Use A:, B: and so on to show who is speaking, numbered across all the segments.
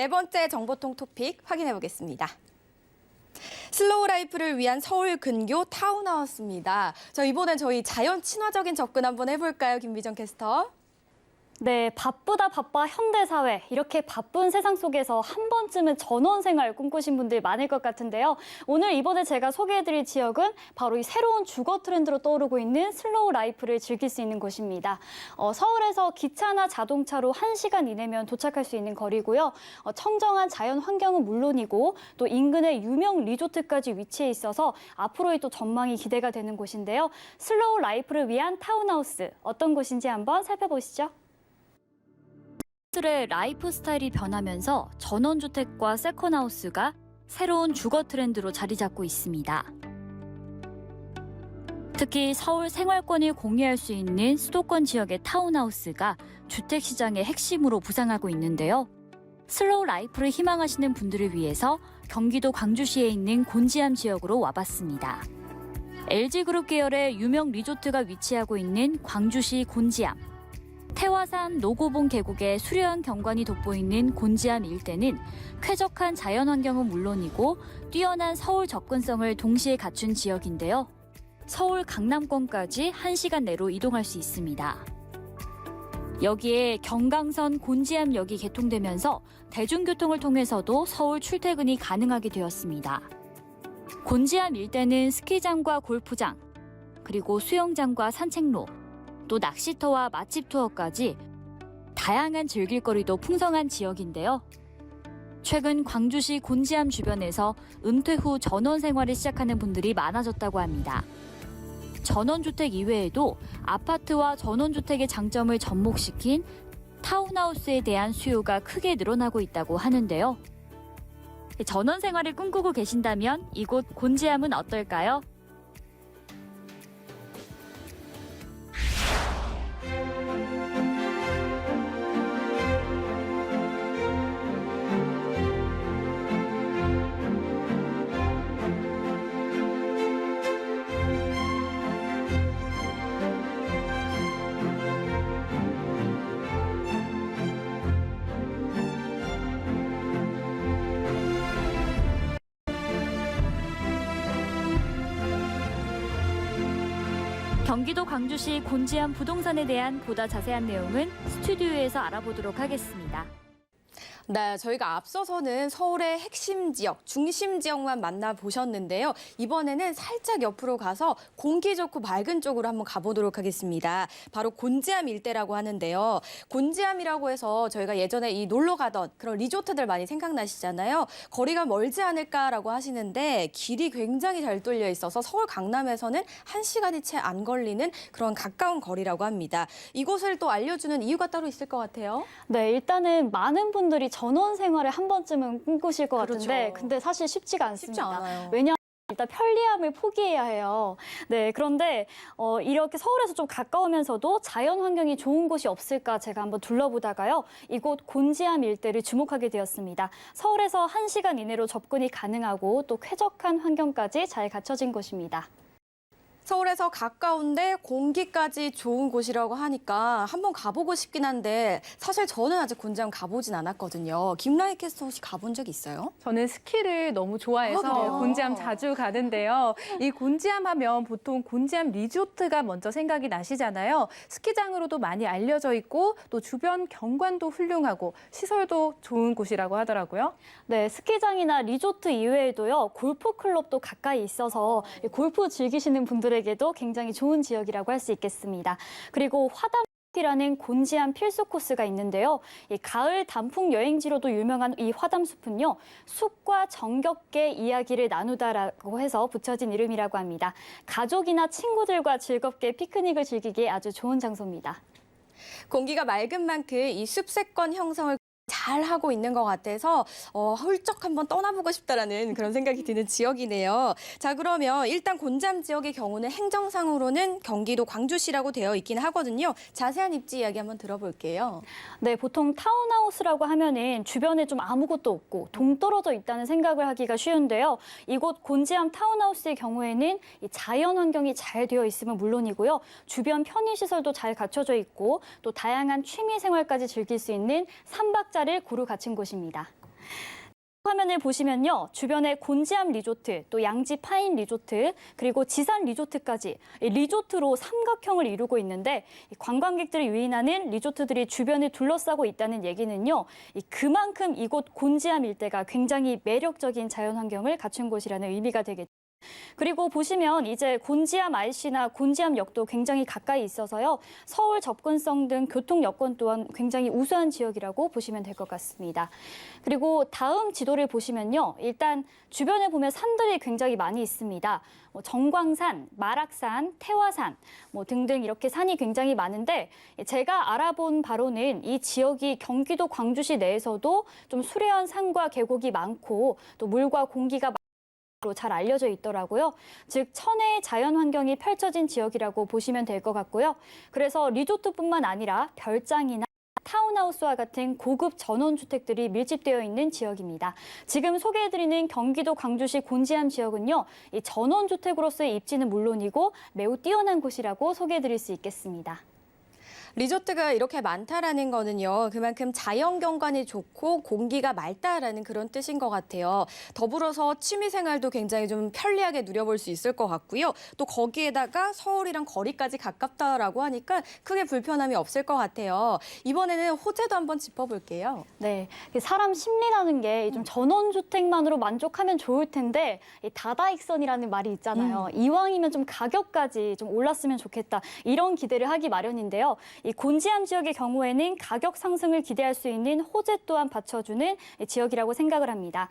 A: 네 번째 정보통 토픽 확인해 보겠습니다. 슬로우 라이프를 위한 서울 근교 타운하우스입니다. 저 이번엔 저희 자연 친화적인 접근 한번 해볼까요, 김미정 캐스터?
B: 네, 바쁘다 바빠 현대사회 이렇게 바쁜 세상 속에서 한 번쯤은 전원 생활 꿈꾸신 분들 많을 것 같은데요. 오늘 이번에 제가 소개해드릴 지역은 바로 이 새로운 주거 트렌드로 떠오르고 있는 슬로우 라이프를 즐길 수 있는 곳입니다. 어, 서울에서 기차나 자동차로 1시간 이내면 도착할 수 있는 거리고요. 어, 청정한 자연 환경은 물론이고 또 인근에 유명 리조트까지 위치해 있어서 앞으로의 또 전망이 기대가 되는 곳인데요. 슬로우 라이프를 위한 타운하우스 어떤 곳인지 한번 살펴보시죠. 들의 라이프 스타일이 변하면서 전원주택과 세컨하우스가 새로운 주거 트렌드로 자리 잡고 있습니다. 특히 서울 생활권을 공유할 수 있는 수도권 지역의 타운하우스가 주택 시장의 핵심으로 부상하고 있는데요. 슬로우 라이프를 희망하시는 분들을 위해서 경기도 광주시에 있는 곤지암 지역으로 와봤습니다. LG그룹 계열의 유명 리조트가 위치하고 있는 광주시 곤지암. 태화산 노고봉 계곡의 수려한 경관이 돋보이는 곤지암 일대는 쾌적한 자연 환경은 물론이고 뛰어난 서울 접근성을 동시에 갖춘 지역인데요. 서울 강남권까지 1시간 내로 이동할 수 있습니다. 여기에 경강선 곤지암역이 개통되면서 대중교통을 통해서도 서울 출퇴근이 가능하게 되었습니다. 곤지암 일대는 스키장과 골프장, 그리고 수영장과 산책로, 또 낚시터와 맛집 투어까지 다양한 즐길거리도 풍성한 지역인데요. 최근 광주시 곤지암 주변에서 은퇴 후 전원 생활을 시작하는 분들이 많아졌다고 합니다. 전원주택 이외에도 아파트와 전원주택의 장점을 접목시킨 타운하우스에 대한 수요가 크게 늘어나고 있다고 하는데요. 전원 생활을 꿈꾸고 계신다면 이곳 곤지암은 어떨까요? 경기도 광주시 곤지암 부동산에 대한 보다 자세한 내용은 스튜디오에서 알아보도록 하겠습니다.
A: 네, 저희가 앞서서는 서울의 핵심 지역, 중심 지역만 만나보셨는데요. 이번에는 살짝 옆으로 가서 공기 좋고 맑은 쪽으로 한번 가보도록 하겠습니다. 바로 곤지암 일대라고 하는데요. 곤지암이라고 해서 저희가 예전에 이 놀러 가던 그런 리조트들 많이 생각나시잖아요. 거리가 멀지 않을까라고 하시는데 길이 굉장히 잘 뚫려 있어서 서울 강남에서는 한시간이 채 안 걸리는 그런 가까운 거리라고 합니다. 이곳을 또 알려주는 이유가 따로 있을 것 같아요.
B: 네, 일단은 많은 분들이 전원 생활을 한 번쯤은 꿈꾸실 것
A: 그렇죠.
B: 같은데, 근데 사실 쉽지가 않습니다.
A: 쉽지 않아요.
B: 왜냐? 일단 편리함을 포기해야 해요. 네, 그런데 어, 이렇게 서울에서 좀 가까우면서도 자연 환경이 좋은 곳이 없을까 제가 한번 둘러보다가요. 이곳 곤지암 일대를 주목하게 되었습니다. 서울에서 한시간 이내로 접근이 가능하고 또 쾌적한 환경까지 잘 갖춰진 곳입니다.
A: 서울에서 가까운데 공기까지 좋은 곳이라고 하니까 한번 가보고 싶긴 한데 사실 저는 아직 곤지암 가보진 않았거든요. 김라이 캐스터 혹시 가본 적 있어요?
C: 저는 스키를 너무
A: 아,
C: 좋아해서
A: 그래요?
C: 곤지암 자주 가는데요. 이 곤지암 하면 보통 곤지암 리조트가 먼저 생각이 나시잖아요. 스키장으로도 많이 알려져 있고 또 주변 경관도 훌륭하고 시설도 좋은 곳이라고 하더라고요.
B: 네, 스키장이나 리조트 이외에도요, 골프 클럽도 가까이 있어서 이 골프 즐기시는 분들 에게도 굉장히 좋은 지역이라고 할 수 있겠습니다. 그리고 화담 이라는 곤지암 필수 코스가 있는데요. 이 가을 단풍 여행지로도 유명한 이 화담숲은요, 숲과 정겹게 이야기를 나누다라고 해서 붙여진 이름이라고 합니다. 가족이나 친구들과 즐겁게 피크닉을 즐기기에 아주 좋은 장소입니다.
A: 공기가 맑은 만큼 이 숲세권 형성을 잘 하고 있는 것 같아서 어, 훌쩍 한번 떠나보고 싶다라는 그런 생각이 드는 지역이네요. 자 그러면 일단 곤지암 지역의 경우는 행정상으로는 경기도 광주시라고 되어 있긴 하거든요. 자세한 입지 이야기 한번 들어볼게요.
B: 네, 보통 타운하우스라고 하면은 주변에 좀 아무것도 없고 동떨어져 있다는 생각을 하기가 쉬운데요. 이곳 곤지암 타운하우스의 경우에는 이 자연 환경이 잘 되어 있으면 물론이고요. 주변 편의 시설도 잘 갖춰져 있고 또 다양한 취미 생활까지 즐길 수 있는 삼박자를 고루 갖춘 곳입니다. 화면을 보시면요. 주변에 곤지암 리조트, 또 양지 파인 리조트, 그리고 지산 리조트까지 이 리조트로 삼각형을 이루고 있는데 이 관광객들이 유인하는 리조트들이 주변을 둘러싸고 있다는 얘기는요. 이 그만큼 이곳 곤지암 일대가 굉장히 매력적인 자연 환경을 갖춘 곳이라는 의미가 되겠죠. 그리고 보시면 이제 곤지암 IC나 곤지암역도 굉장히 가까이 있어서요. 서울 접근성 등 교통 여건 또한 굉장히 우수한 지역이라고 보시면 될 것 같습니다. 그리고 다음 지도를 보시면요. 일단 주변에 보면 산들이 굉장히 많이 있습니다. 뭐 정광산, 마락산, 태화산 뭐 등등 이렇게 산이 굉장히 많은데 제가 알아본 바로는 이 지역이 경기도 광주시 내에서도 좀 수려한 산과 계곡이 많고 또 물과 공기가 로잘 알려져 있더라고요. 즉 천혜의 자연 환경이 펼쳐진 지역이라고 보시면 될 것 같고요. 그래서 리조트뿐만 아니라 별장이나 타운하우스와 같은 고급 전원 주택들이 밀집되어 있는 지역입니다. 지금 소개해드리는 경기도 광주시 곤지암 지역은요, 이 전원 주택으로서의 입지는 물론이고 매우 뛰어난 곳이라고 소개해드릴 수 있겠습니다.
A: 리조트가 이렇게 많다라는 거는요. 그만큼 자연 경관이 좋고 공기가 맑다라는 그런 뜻인 것 같아요. 더불어서 취미 생활도 굉장히 좀 편리하게 누려볼 수 있을 것 같고요. 또 거기에다가 서울이랑 거리까지 가깝다라고 하니까 크게 불편함이 없을 것 같아요. 이번에는 호재도 한번 짚어볼게요.
B: 네, 이 사람 심리라는 게 좀 전원 주택만으로 만족하면 좋을 텐데 이 다다익선이라는 말이 있잖아요. 이왕이면 좀 가격까지 좀 올랐으면 좋겠다 이런 기대를 하기 마련인데요. 이 곤지암 지역의 경우에는 가격 상승을 기대할 수 있는 호재 또한 받쳐주는 지역이라고 생각을 합니다.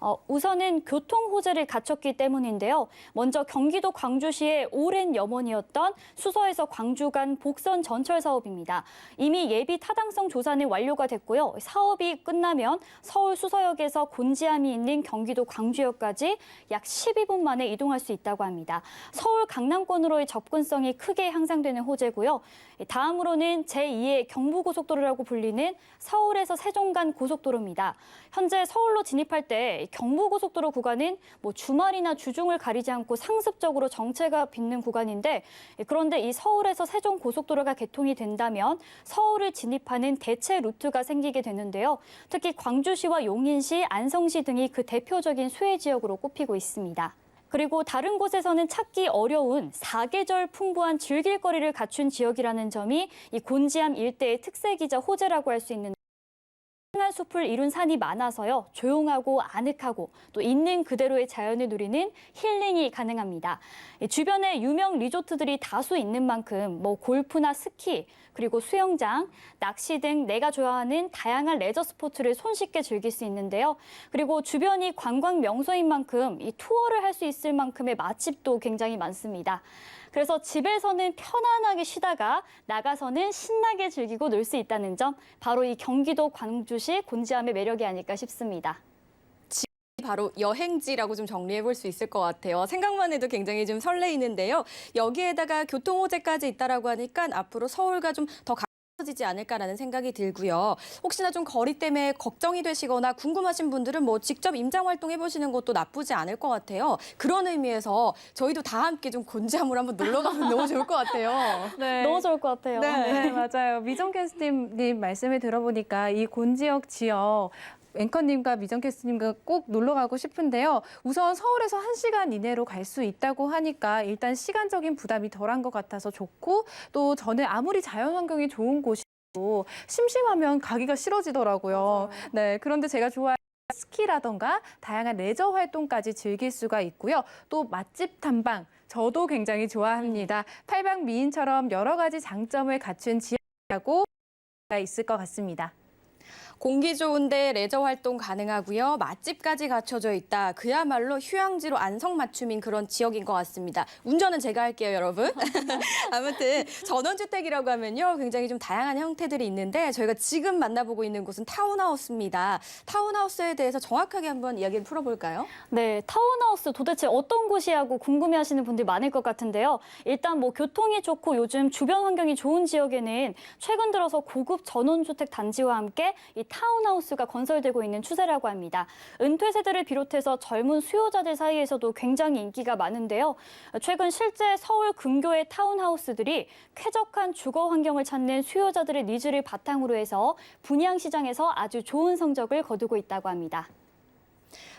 B: 어, 우선은 교통 호재를 갖췄기 때문인데요. 먼저 경기도 광주시의 오랜 염원이었던 수서에서 광주 간 복선 전철 사업입니다. 이미 예비 타당성 조사는 완료가 됐고요. 사업이 끝나면 서울 수서역에서 곤지암이 있는 경기도 광주역까지 약 12분 만에 이동할 수 있다고 합니다. 서울 강남권으로의 접근성이 크게 향상되는 호재고요. 다음으로는 제2의 경부고속도로라고 불리는 서울에서 세종 간 고속도로입니다. 현재 서울로 진입할 때 경부고속도로 구간은 뭐 주말이나 주중을 가리지 않고 상습적으로 정체가 빚는 구간인데 그런데 이 서울에서 세종 고속도로가 개통이 된다면 서울을 진입하는 대체 루트가 생기게 되는데요. 특히 광주시와 용인시, 안성시 등이 그 대표적인 수혜 지역으로 꼽히고 있습니다. 그리고 다른 곳에서는 찾기 어려운 사계절 풍부한 즐길거리를 갖춘 지역이라는 점이 이 곤지암 일대의 특색이자 호재라고 할 수 있는 생활 숲을 이룬 산이 많아서요. 조용하고 아늑하고 또 있는 그대로의 자연을 누리는 힐링이 가능합니다. 이 주변에 유명 리조트들이 다수 있는 만큼 뭐 골프나 스키 그리고 수영장, 낚시 등 내가 좋아하는 다양한 레저 스포츠를 손쉽게 즐길 수 있는데요. 그리고 주변이 관광 명소인 만큼 이 투어를 할 수 있을 만큼의 맛집도 굉장히 많습니다. 그래서 집에서는 편안하게 쉬다가 나가서는 신나게 즐기고 놀 수 있다는 점 바로 이 경기도 광주시 곤지암의 매력이 아닐까 싶습니다.
A: 바로 여행지라고 좀 정리해 볼 수 있을 것 같아요. 생각만 해도 굉장히 좀 설레이는데요. 여기에다가 교통 호재까지 있다라고 하니까 앞으로 서울과 좀더 가까워 지지 않을까라는 생각이 들고요. 혹시나 좀 거리 때문에 걱정이 되시거나 궁금하신 분들은 뭐 직접 임장 활동 해 보시는 것도 나쁘지 않을 것 같아요. 그런 의미에서 저희도 다 함께 좀 곤지암으로 한번 놀러 가면 너무 좋을 것 같아요.
C: 네.
B: 너무 좋을 것 같아요.
C: 네, 맞아요. 미정 캐스트님 말씀을 들어보니까 이 곤지역 지역 앵커님과 미정 캐스트님과 꼭 놀러 가고 싶은데요. 우선 서울에서 한시간 이내로 갈 수 있다고 하니까 일단 시간적인 부담이 덜한 것 같아서 좋고 또 저는 아무리 자연 환경이 좋은 곳이고 심심하면 가기가 싫어지더라고요. 네, 그런데 제가 좋아하는 스키라던가 다양한 레저 활동까지 즐길 수가 있고요. 또 맛집 탐방 저도 굉장히 좋아합니다. 팔방 미인처럼 여러 가지 장점을 갖춘 지역이라고 가 있을 것 같습니다.
A: 공기 좋은데 레저 활동 가능하고요. 맛집까지 갖춰져 있다. 그야말로 휴양지로 안성맞춤인 그런 지역인 것 같습니다. 운전은 제가 할게요, 여러분. 아무튼 전원주택이라고 하면요. 굉장히 좀 다양한 형태들이 있는데 저희가 지금 만나보고 있는 곳은 타운하우스입니다. 타운하우스에 대해서 정확하게 한번 이야기를 풀어볼까요?
B: 네, 타운하우스 도대체 어떤 곳이냐고 궁금해하시는 분들이 많을 것 같은데요. 일단 뭐 교통이 좋고 요즘 주변 환경이 좋은 지역에는 최근 들어서 고급 전원주택 단지와 함께 이 타운하우스가 건설되고 있는 추세라고 합니다. 은퇴 세대를 비롯해서 젊은 수요자들 사이에서도 굉장히 인기가 많은데요. 최근 실제 서울 근교의 타운하우스들이 쾌적한 주거 환경을 찾는 수요자들의 니즈를 바탕으로 해서 분양 시장에서 아주 좋은 성적을 거두고 있다고 합니다.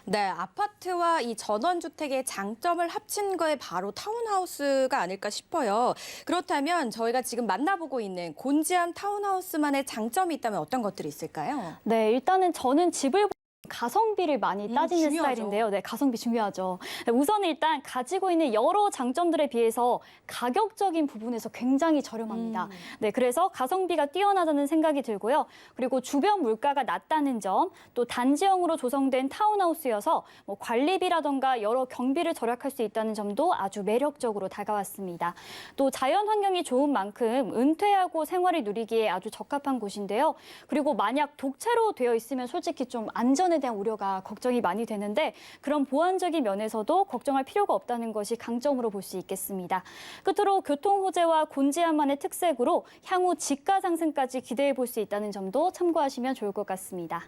A: 네, 아파트와 이 전원주택의 장점을 합친 거에 바로 타운하우스가 아닐까 싶어요. 그렇다면 저희가 지금 만나보고 있는 곤지암 타운하우스만의 장점이 있다면 어떤 것들이 있을까요?
B: 네, 일단은 저는 집을 가성비를 많이
A: 음,
B: 따지는
A: 중요하죠.
B: 스타일인데요. 네, 가성비 중요하죠. 네, 우선은 일단 가지고 있는 여러 장점들에 비해서 가격적인 부분에서 굉장히 저렴합니다.
A: 음.
B: 네, 그래서 가성비가 뛰어나다는 생각이 들고요. 그리고 주변 물가가 낮다는 점, 또 단지형으로 조성된 타운하우스여서 뭐 관리비라던가 여러 경비를 절약할 수 있다는 점도 아주 매력적으로 다가왔습니다. 또 자연 환경이 좋은 만큼 은퇴하고 생활을 누리기에 아주 적합한 곳인데요. 그리고 만약 독채로 되어 있으면 솔직히 좀 안전 에 대한 우려가 걱정이 많이 되는데 그런 보안적인 면에서도 걱정할 필요가 없다는 것이 강점으로 볼 수 있겠습니다. 끝으로 교통 호재와 곤지암만의 특색으로 향후 지가 상승까지 기대해 볼 수 있다는 점도 참고하시면 좋을 것 같습니다.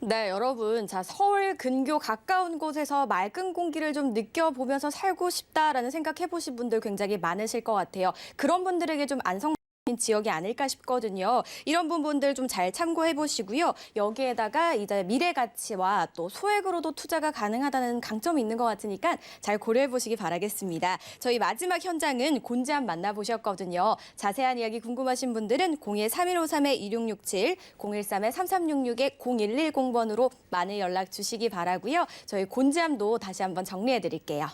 A: 네, 여러분. 자, 서울 근교 가까운 곳에서 맑은 공기를 좀 느껴보면서 살고 싶다라는 생각 해보신 분들 굉장히 많으실 것 같아요. 그런 분들에게 좀 안성 지역이 아닐까 싶거든요. 이런 부분들 좀 잘 참고해 보시고요. 여기에다가 이제 미래 가치와 또 소액으로도 투자가 가능하다는 강점이 있는 것 같으니까 잘 고려해 보시기 바라겠습니다. 저희 마지막 현장은 곤지암 만나보셨거든요. 자세한 이야기 궁금하신 분들은 013153-2667, 013-3366-0110번으로 많은 연락 주시기 바라고요. 저희 곤지암도 다시 한번 정리해 드릴게요.